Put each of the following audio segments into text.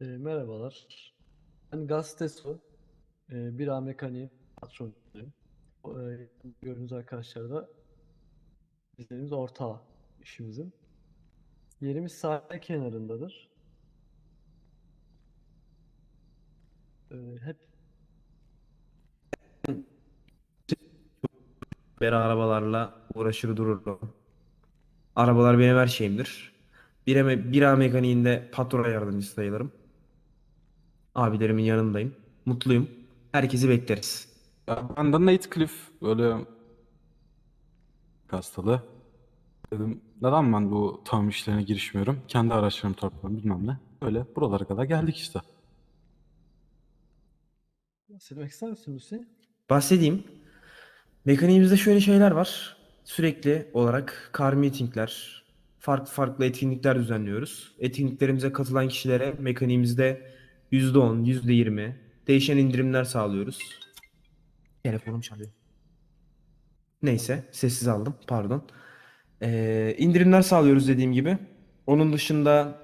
E, merhabalar. Ben Gastesu. E, bir A mekaniği patronuyum. E, gördüğünüz arkadaşlar da bizlerimiz ortağı işimizin. Yerimiz sahil kenarındadır. E, hep Beri arabalarla uğraşır dururum. Arabalar benim her şeyimdir. Bir, bir A mekaniğinde patron yardımcısı sayılırım. Abilerimin yanındayım. Mutluyum. Herkesi bekleriz. Ya ben de Nate Cliff böyle hastalı. Dedim neden ben bu tamir işlerine girişmiyorum? Kendi araçlarımı torpiliyorum bilmem ne. Öyle buralara kadar geldik işte. bahsetmek ister misin Lucy? Bahsedeyim. Mekaniğimizde şöyle şeyler var. Sürekli olarak car meetingler, farklı farklı etkinlikler düzenliyoruz. Etkinliklerimize katılan kişilere mekaniğimizde %10, %20 değişen indirimler sağlıyoruz. Telefonum çalıyor. Neyse, sessiz aldım. Pardon. Ee, indirimler sağlıyoruz dediğim gibi. Onun dışında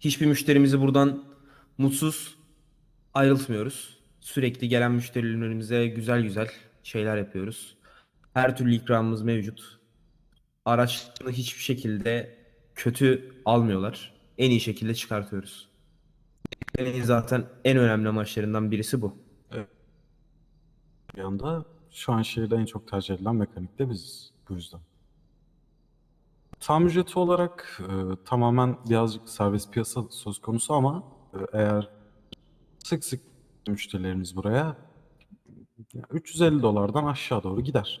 hiçbir müşterimizi buradan mutsuz ayrıltmıyoruz. Sürekli gelen müşterilerimize güzel güzel şeyler yapıyoruz. Her türlü ikramımız mevcut. Araçlarını hiçbir şekilde kötü almıyorlar. En iyi şekilde çıkartıyoruz. Benim zaten en önemli amaçlarından birisi bu. Bir anda şu an şehirde en çok tercih edilen mekanik de biziz bu yüzden. Tam ücreti olarak e, tamamen birazcık serbest piyasa söz konusu ama e, eğer sık sık müşterilerimiz buraya ya 350 dolardan aşağı doğru gider.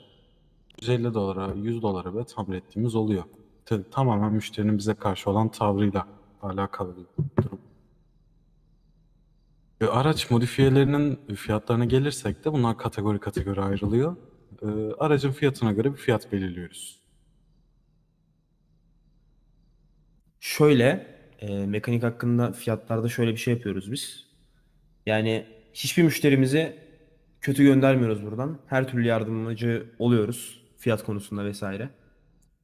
150 dolara, 100 dolara bile tamir ettiğimiz oluyor. Tabii tamamen müşterinin bize karşı olan tavrıyla alakalı bir. E, Araç modifiyelerinin fiyatlarına gelirsek de bunlar kategori kategori ayrılıyor. E, Aracın fiyatına göre bir fiyat belirliyoruz. Şöyle, e, mekanik hakkında fiyatlarda şöyle bir şey yapıyoruz biz. Yani hiçbir müşterimizi kötü göndermiyoruz buradan. Her türlü yardımcı oluyoruz fiyat konusunda vesaire.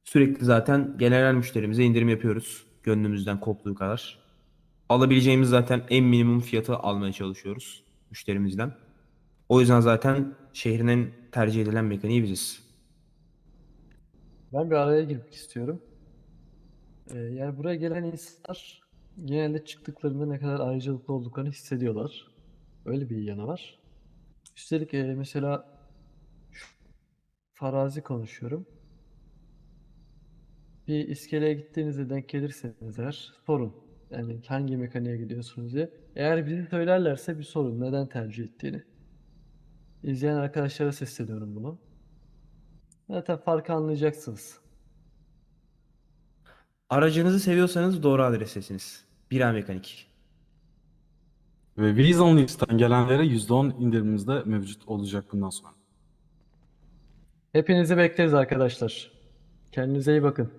Sürekli zaten genel müşterimize indirim yapıyoruz. Gönlümüzden koptuğu kadar. Alabileceğimiz zaten en minimum fiyatı almaya çalışıyoruz müşterimizden. O yüzden zaten şehrin en tercih edilen mekaniği biziz. Ben bir araya girmek istiyorum. Ee, yani buraya gelen insanlar genelde çıktıklarında ne kadar ayrıcalıklı olduklarını hissediyorlar. Öyle bir yanı var. Üstelik e, mesela farazi konuşuyorum. Bir iskeleye gittiğinizde denk gelirseniz eğer sorun. Yani hangi mekaniğe gidiyorsunuz diye. Eğer bizi söylerlerse bir sorun. Neden tercih ettiğini. İzleyen arkadaşlara sesleniyorum bunu. Zaten farkı anlayacaksınız. Aracınızı seviyorsanız doğru adrestesiniz. Bira Mekanik. Ve Reason List'ten gelenlere %10 indirimimiz de mevcut olacak bundan sonra. Hepinizi bekleriz arkadaşlar. Kendinize iyi bakın.